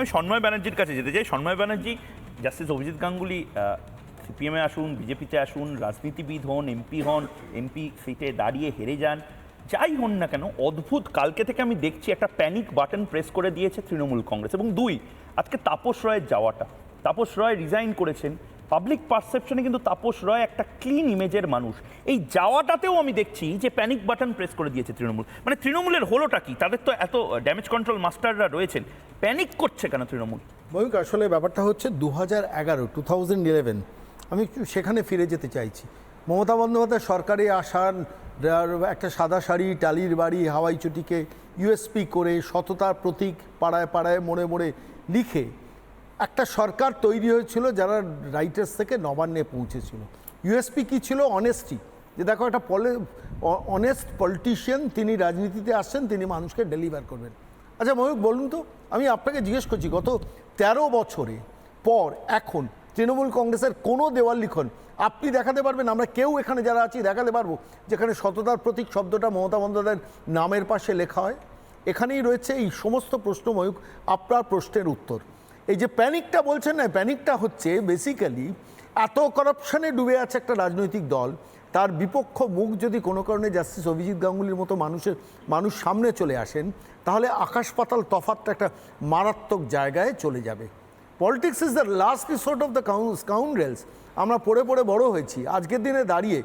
আমি সন্ময় ব্যানার্জির কাছে যেতে চাই। সন্ময় ব্যানার্জি জাস্টিস অভিজিৎ গাঙ্গুলি সিপিএমে আসুন বিজেপিতে আসুন, রাজনীতিবিদ হন এমপি হন এমপি সিটে দাঁড়িয়ে হেরে যান, যাই হন না কেন, অদ্ভুত। কালকে থেকে আমি দেখছি একটা প্যানিক বাটন প্রেস করে দিয়েছে তৃণমূল কংগ্রেস। এবং দুই, আজকে তাপস রায়ের যাওয়াটা। তাপস রায় রিজাইন করেছেন পাবলিক পারসেপশনে কিন্তু তাপস রায় একটা ক্লিন ইমেজের মানুষ। এই যাওয়াটাতেও আমি দেখছি যে প্যানিক বাটন প্রেস করে দিয়েছে তৃণমূল। মানে তৃণমূলের হলোটা কি? তাদের তো এত ড্যামেজ কন্ট্রোল মাস্টাররা রয়েছেন। প্যানিক করছে কেন তৃণমূল? ময়ূক আসলে ব্যাপারটা হচ্ছে দু হাজার এগারো টু থাউজেন্ড ইলেভেন আমি সেখানে ফিরে যেতে চাইছি। মমতা বন্দ্যোপাধ্যায় সরকারে আসার একটা সাদা শাড়ি, টালির বাড়ি, হাওয়াই চটিকে ইউএসপি করে সততার প্রতীক পাড়ায় পাড়ায় মোড়ে মোড়ে লিখে একটা সরকার তৈরি হয়েছিল যারা রাইটার্স থেকে নবান্নে পৌঁছেছিল। ইউএসপি কি ছিল? অনেস্টি যে দেখো একটা পলে অনেস্ট পলিটিশিয়ান তিনি রাজনীতিতে আসছেন, তিনি মানুষকে ডেলিভার করবেন। আচ্ছা ময়ূক বলুন তো, আমি আপনাকে জিজ্ঞেস করছি, গত তেরো বছরে পর এখন তৃণমূল কংগ্রেসের কোনো দেওয়াল লিখন, আপনি দেখাতে পারবেন? আমরা কেউ এখানে যারা আছি, দেখাতে পারব, যেখানে সততার প্রতীক শব্দটা মমতা বন্দ্যোপাধ্যায়ের নামের পাশে লেখা হয়। এখানেই রয়েছে এই সমস্ত প্রশ্ন ময়ূক আপনার প্রশ্নের উত্তর। এই যে প্যানিকটা বলছেন না, প্যানিকটা হচ্ছে বেসিক্যালি এত করাপশনে ডুবে আছে একটা রাজনৈতিক দল, তার বিপক্ষ মুখ যদি কোনো কারণে জাস্টিস অভিজিৎ গাঙ্গুলির মতো মানুষের, মানুষ সামনে চলে আসেন, তাহলে আকাশ পাতাল তফাতটা একটা মারাত্মক জায়গায় চলে যাবে। Politics is the last resort of the scoundrels আমরা পড়ে পড়ে বড় হয়েছি, আজকের দিনে দাঁড়িয়ে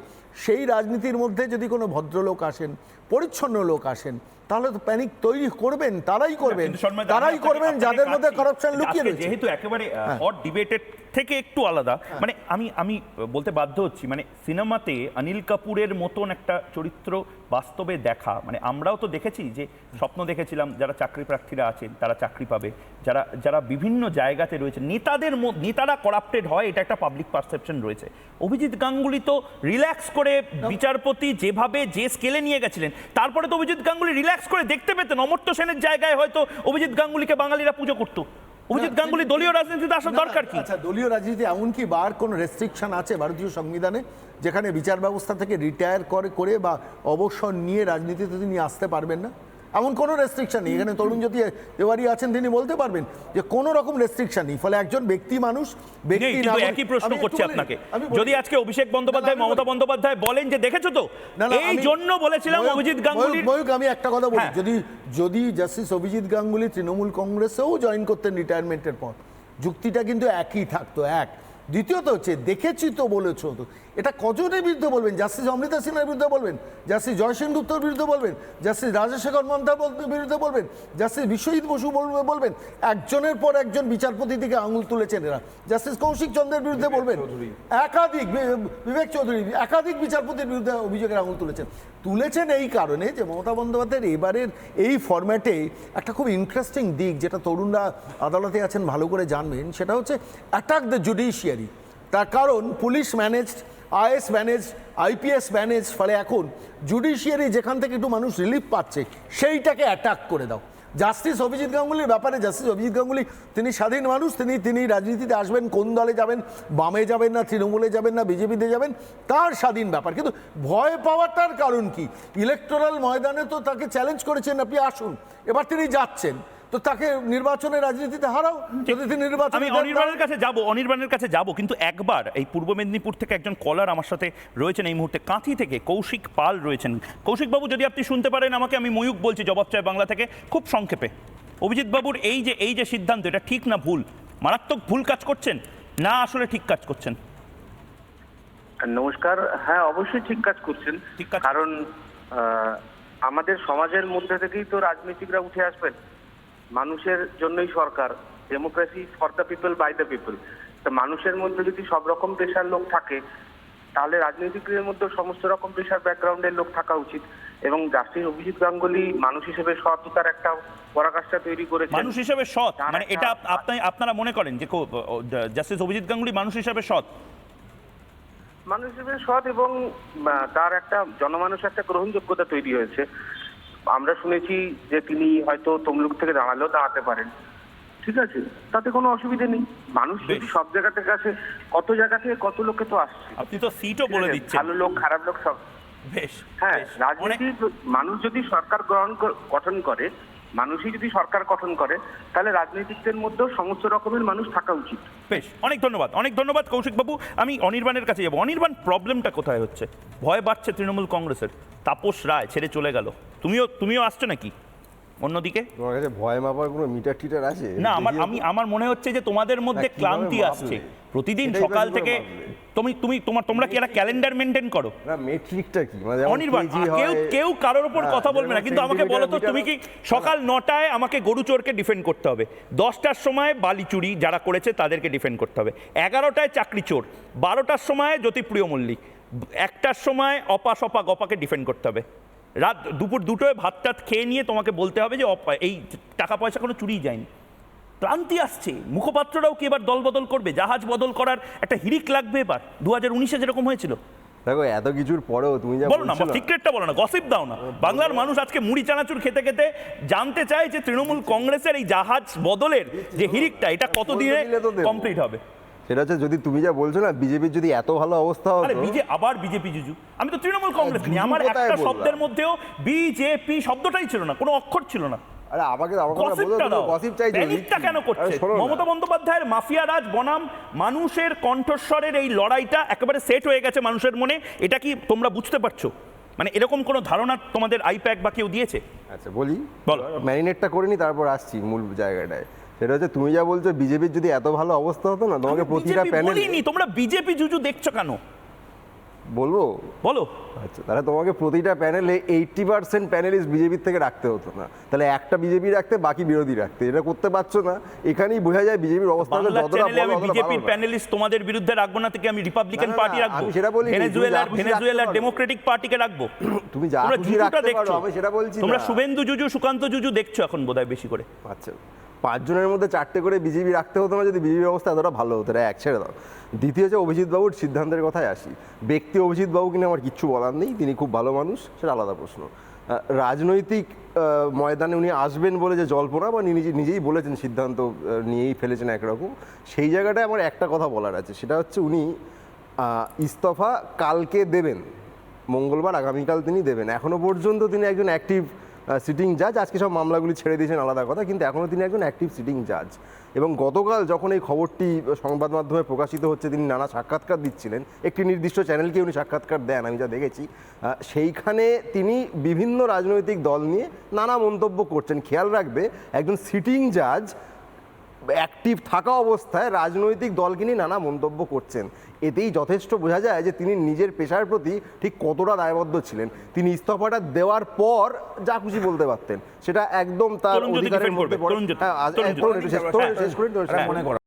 সেই রাজনীতির মধ্যে যদি কোনো ভদ্রলোক আসেন, পরিচ্ছন্ন লোক আসেন তাহলে তো প্যানিক তৈরি করবেন তারাই করবেন। তারাই করবেন যাদের মধ্যে। করাপশন লুকিয়ে রয়েছে। যেহেতু একেবারে হট ডিবেটেড থেকে একটু আলাদা মানে আমি আমি বলতে বাধ্য হচ্ছি মানে সিনেমাতে অনিল কাপুরের মতন একটা চরিত্র বাস্তবে দেখা মানে আমরাও তো দেখেছি যে স্বপ্ন দেখেছিলাম যারা চাকরি প্রার্থীরা আছেন তারা চাকরি পাবে যারা যারা বিভিন্ন জায়গাতে রয়েছে নেতাদের নেতারা করাপ্টেড হয় এটা একটা পাবলিক পারসেপশন রয়েছে। অভিজিৎ গাঙ্গুলি তো রিল্যাক্স করে বিচারপতি যেভাবে যে স্কেলে নিয়ে গেছিলেন তারপরে তো অভিজিৎ গাঙ্গুলি রিল্যাক্স করে দেখতে পেতেন। অমর্ত্য সেনের জায়গায় হয়তো অভিজিৎ গাঙ্গুলিকে বাঙালিরা পুজো করতো। অভিজিৎ গাঙ্গুলি দলীয় রাজনীতিতে আসার দরকার কি? আচ্ছা দলীয় রাজনীতি এমনকি বার কোনো রেস্ট্রিকশন আছে ভারতীয় সংবিধানে যেখানে বিচার ব্যবস্থা থেকে রিটায়ার করে করে বা অবসর নিয়ে রাজনীতিতে তিনি আসতে পারবেন না? এমন কোনো রেস্ট্রিকশন নেই। এখানে তরুণ জ্যোতি তিওয়ারি আছেন তিনি বলতে পারবেন যে কোনো রকম রেস্ট্রিকশন নেই। ফলে একজন ব্যক্তি মানুষ ব্যক্তি একই প্রশ্ন করছি আপনাকে। যদি আজকে অভিষেক বন্দ্যোপাধ্যায় মমতা বন্দ্যোপাধ্যায় বলেন যে দেখেছ তো? এই জন্য বলেছিলাম অভিজিৎ গাঙ্গুলির ময়ূক আমি একটা কথা বলি। হ্যাঁ। যদি যদি জাস্টিস অভিজিৎ গাঙ্গুলি তৃণমূল কংগ্রেসেও জয়েন করতেন রিটায়ারমেন্টের পর যুক্তিটা কিন্তু একই থাকতো এক। দ্বিতীয়ত হচ্ছে দেখেছি তো বলেছ তো। এটা কজনের বিরুদ্ধে বলবেন? জাস্টিস অমৃতা সিনহার বিরুদ্ধে বলবেন? জাস্টিস জয়সেন গুপ্তর বিরুদ্ধে বলবেন? জাস্টিস রাজশেখর মন্তার বিরুদ্ধে বলবেন? জাস্টিস বিশ্বজিৎ বসু বলবে- বলবেন? একজনের পর একজন বিচারপতি থেকে আঙুল তুলেছেন এরা। জাস্টিস কৌশিক চন্দ্রের বিরুদ্ধে বলবেন? একাধিক বিবেক চৌধুরী একাধিক বিচারপতির বিরুদ্ধে অভিযোগের আঙুল তুলেছেন। তুলেছেন এই কারণে যে মমতা বন্দ্যোপাধ্যায়ের এবারের এই ফরম্যাটে একটা খুব ইন্টারেস্টিং দিক যেটা তরুণরা আদালতে আছেন ভালো করে জানবেন সেটা হচ্ছে অ্যাটাক দ্য জুডিশিয়ারি তার কারণ police managed IAS manage, IPS manage, ফলে এখন জুডিশিয়ারি যেখান থেকে একটু মানুষ রিলিফ পাচ্ছে, সেইটাকে অ্যাটাক করে দাও। জাস্টিস অভিজিৎ গাঙ্গুলির ব্যাপারে জাস্টিস অভিজিৎ গাঙ্গুলি, তিনি স্বাধীন মানুষ, তিনি তিনি রাজনীতিতে আসবেন, কোন দলে যাবেন, বামে যাবেন না, তৃণমূলে যাবেন না, বিজেপিতে যাবেন, তার স্বাধীন ব্যাপার। কিন্তু ভয় পাওয়াটার কারণ কি? ইলেকটোরাল ময়দানে তো তাকে চ্যালেঞ্জ করেছেন, আপনি আসুন। এবার তিনি যাচ্ছেন। তো তাকে নির্বাচনে রাজনীতিতে হারাও। যদি তিনি নির্বাচনে আমি অনির্বাণের কাছে যাব অনির্বাণের কাছে যাব কিন্তু একবার এই পূর্ব মেদিনীপুর থেকে একজন কলার আমার সাথে রয়েছেন এই মুহূর্তে। কাঁথি থেকে কৌশিক পাল রয়েছেন। কৌশিক বাবু যদি আপনি শুনতে পারেন আমাকে আমি ময়ূক বলছি জবাব চাই বাংলা থেকে। খুব সংক্ষেপে। অভিজিৎ বাবুর এই যে এই যে সিদ্ধান্ত এটা ঠিক না ভুল? মারাত্মক ভুল কাজ করছেন? না আসলে ঠিক কাজ করছেন? নমস্কার। হ্যাঁ অবশ্যই ঠিক কাজ করছেন। কারণ আমাদের সমাজের মধ্যে থেকেই তো রাজনীতিকরা উঠে আসবেন। মানুষের জন্যই সরকার democracy for the people by the people তো মানুষের মধ্যে যদি সব রকম পেশার লোক থাকে তাহলে রাজনীতিকদের মধ্যে সমস্ত রকম পেশার ব্যাকগ্রাউন্ডের লোক থাকা উচিত। এবং জাস্টিস অভিজিৎ গাঙ্গুলি মানুষ হিসেবে সৎ তার একটা পরাকাষ্ঠা তৈরি করেছেন। মানুষ হিসেবে সৎ? মানে এটা আপনি আপনারা মনে করেন যে জাস্টিস অভিজিৎ গাঙ্গুলি মানুষ হিসেবে সৎ? মানুষ হিসেবে সৎ এবং তার একটা জনমানুষ একটা গ্রহণযোগ্যতা তৈরি হয়েছে। আমরা শুনেছি যে তিনি হয়তো তমলুক থেকে দাঁড়ালেও দাঁড়াতে পারেন। ঠিক আছে? তাতে কোনো অসুবিধা নেই। মানুষ যদি। সব জায়গা থেকে আসে কত জায়গা থেকে কত লোকে তো আসছে। আপনি তো সিটও বলে? দিচ্ছেন। ভালো লোক খারাপ লোক সব। বেশ হ্যাঁ রাজনীতি মানুষ যদি সরকার গ্রহণ গঠন করে মানুষই যদি সরকার গঠন করে তাহলে রাজনীতিকদের মধ্যেও সমস্ত রকমের মানুষ থাকা উচিত। বেশ অনেক ধন্যবাদ। অনেক ধন্যবাদ কৌশিক বাবু আমি অনির্বাণের কাছে যাব। অনির্বাণ প্রবলেমটা কোথায় হচ্ছে? ভয় বাড়ছে তৃণমূল কংগ্রেসের। তাপস রায় ছেড়ে চলে গেল। তুমিও তুমিও আসছো নাকি? অন্যদিকে? তোমার কাছে ভয় মাপার কোনো মিটার টিটার আছে? না আমার আমি আমার মনে হচ্ছে যে তোমাদের মধ্যে ক্লান্তি আসছে। প্রতিদিন সকাল থেকে তুমি তুমি তোমার তোমরা কি একটা ক্যালেন্ডার মেনটেন করো? না মেট্রিকটা কি? মানে অনির্বাণ কেউ কেউ কারোর ওপর হ্যাঁ, কথা বলবে না কিন্তু আমাকে বলো তো তুমি কি সকাল নটায় আমাকে গরু চোরকে ডিফেন্ড করতে হবে? দশটার সময় বালি চুরি যারা করেছে তাদেরকে ডিফেন্ড করতে হবে। এগারোটায় চাকরি চোর বারোটার সময় জ্যোতিপ্রিয় মল্লিক একটার সময় অপা সপা গপাকে ডিফেন্ড করতে হবে। রাত দুপুর দুটোয় ভাত টাত খেয়ে নিয়ে তোমাকে বলতে হবে যে এই টাকা পয়সা কোনো চুরিই যায়নি। ক্লান্তি আসছে। মুখপাত্ররাও কি এবার দল বদল করবে? জাহাজ বদল করার একটা হিরিক লাগবে এবার? দু হাজার উনিশে যেরকম হয়েছিল। দেখো এত কিছুর পরেও তুমি যা বলো না সিক্রেটটা বলো না গসিপ দাও না। বাংলার মানুষ আজকে মুড়ি চানাচুর খেতে খেতে জানতে চায় যে তৃণমূল কংগ্রেসের এই জাহাজ বদলের যে হিরিকটা এটা কতদিনে কমপ্লিট হবে? সেটা হচ্ছে যদি তুমি যা বলছো না বিজেপির যদি এত ভালো অবস্থা আরে বিজে আবার বিজেপি জুজু। আমি তো তৃণমূল কংগ্রেস নিয়ে আমার একটা শব্দের মধ্যেও বিজেপি শব্দটাই ছিল না কোনো অক্ষর ছিল না। আরে আমাকে গসিপ প্যানিকটা কেন করছে? না। মমতা বন্দ্যোপাধ্যায়ের মাফিয়া রাজ বনাম মানুষের কণ্ঠস্বরের এই লড়াইটা একেবারে সেট হয়ে গেছে মানুষের মনে। এটা কি তোমরা বুঝতে পারছ? মানে এরকম কোনো ধারণা তোমাদের আইপ্যাক বা কেউ দিয়েছে? আচ্ছা বলি। বলো। ম্যারিনেটটা করে নি তারপর আসছি মূল জায়গাটায়। সেটা হচ্ছে তুমি যা বলছো বিজেপির যদি এত ভালো অবস্থা হতো না তোমাকে প্রতিটা প্যানেল তোমরা বিজেপি জুজু দেখছ কেন? বলব? বলো। আচ্ছা তাহলে তোমাকে প্রতিটা প্যানেলে এইটটি পার্সেন্ট প্যানেলিস্ট বিজেপির থেকে রাখতে হতো না। তাহলে একটা বিজেপি রাখতে বাকি বিরোধী রাখতে। এটা করতে পারছ না। এখানেই বোঝা যায় বিজেপির অবস্থা বাংলা যতটা আমি বিজেপির প্যানেলিস্ট তোমাদের বিরুদ্ধে রাখব না থেকে আমি রিপাবলিকান পার্টি রাখব। সেটা তুমি ভেনেজুয়েলার ভেনেজুয়েলার ডেমোক্রেটিক পার্টিকে রাখব। তুমি যা খুশি রাখতে পারো, আমি সেটা বলছি তোমরা শুভেন্দু জুজু সুকান্ত জুজু দেখছ এখন বোধহয় বেশি করে। আচ্ছা। পাঁচজনের মধ্যে চারটে করে বিজেপি রাখতে হতো না, যদি বিজেপির অবস্থা এতটা ভালো হতো। এক, ছেড়ে দাও। দ্বিতীয় হচ্ছে অভিজিৎ বাবুর সিদ্ধান্তের কথায় আসি। ব্যক্তি অভিজিৎ বাবু কিনা আমার কিচ্ছু বলার নেই, তিনি খুব ভালো মানুষ, সেটা আলাদা প্রশ্ন। রাজনৈতিক ময়দানে উনি আসবেন বলে যে জল্পনা বা নিজে নিজেই বলেছেন সিদ্ধান্ত নিয়েই ফেলেছেন একরকম, সেই জায়গাটায় আমার একটা কথা বলার আছে। সেটা হচ্ছে উনি ইস্তফা কালকে দেবেন। মঙ্গলবার আগামীকাল তিনি দেবেন। এখনও পর্যন্ত তিনি একজন অ্যাক্টিভ সিটিং জাজ আজকে সব মামলাগুলি ছেড়ে দিয়েছেন আলাদা কথা, কিন্তু এখনও তিনি একজন অ্যাক্টিভ সিটিং জাজ এবং গতকাল যখন এই খবরটি সংবাদ মাধ্যমে প্রকাশিত হচ্ছে, তিনি নানা সাক্ষাৎকার দিচ্ছিলেন। একটি নির্দিষ্ট চ্যানেলকে উনি সাক্ষাৎকার দেন, আমি যা দেখেছি। সেইখানে তিনি বিভিন্ন রাজনৈতিক দল নিয়ে নানা মন্তব্য করছেন। খেয়াল রাখবে, একজন সিটিং জাজ অ্যাক্টিভ থাকা অবস্থায় রাজনৈতিক দলকে নিয়ে নানা মন্তব্য করছেন। এতেই যথেষ্ট বোঝা যায় যে তিনি নিজের পেশার প্রতি ঠিক কতটা দায়বদ্ধ ছিলেন। তিনি ইস্তফাটা দেওয়ার পর যা খুশি বলতে পারতেন। সেটা একদম তার অধিকারের মধ্যে পড়ে। হ্যাঁ শেষ-। শেষ শেষ হ্যাঁ, করে। মনে করা।